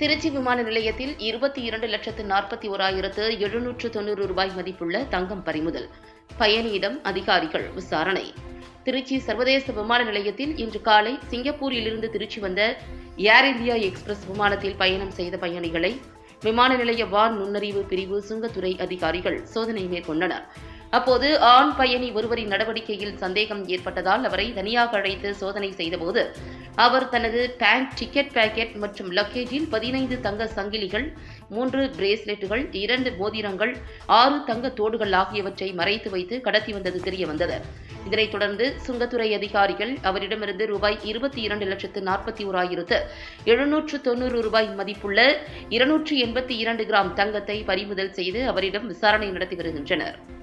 திருச்சி விமான நிலையத்தில் இருபத்தி இரண்டு லட்சத்து நாற்பத்தி ஓராயிரத்து எழுநூற்று தொண்ணூறு ரூபாய் மதிப்புள்ள தங்கம் பறிமுதல். பயணியிடம் அதிகாரிகள் விசாரணை. திருச்சி சர்வதேச விமான நிலையத்தில் இன்று காலை சிங்கப்பூரிலிருந்து திருச்சி வந்த ஏர் இந்தியா எக்ஸ்பிரஸ் விமானத்தில் பயணம் செய்த பயணிகளை விமான நிலைய வான் நுண்ணறிவு பிரிவு சுங்கத்துறை அதிகாரிகள் சோதனை மேற்கொண்டனர். அப்போது ஆண் பயணி ஒருவரின் நடவடிக்கையில் சந்தேகம் ஏற்பட்டதால் அவரை தனியாக அழைத்து சோதனை செய்தபோது அவர் தனது பேங்க் டிக்கெட் பேக்கெட் மற்றும் லக்கேஜில் பதினைந்து தங்க சங்கிலிகள் மூன்று பிரேஸ்லெட்டுகள் இரண்டு மோதிரங்கள் ஆறு தங்க தோடுகள் ஆகியவற்றை மறைத்து வைத்து கடத்தி வந்தது தெரிய வந்தது இதனைத் தொடர்ந்து சுங்கத்துறை அதிகாரிகள் அவரிடமிருந்து ரூபாய் இருபத்தி இரண்டு லட்சத்து நாற்பத்தி ஓராயிரத்து எழுநூற்று தொண்ணூறு ரூபாய் மதிப்புள்ள இருநூற்று எண்பத்தி இரண்டு கிராம் தங்கத்தை பறிமுதல் செய்து அவரிடம் விசாரணை நடத்தி வருகின்றனர்.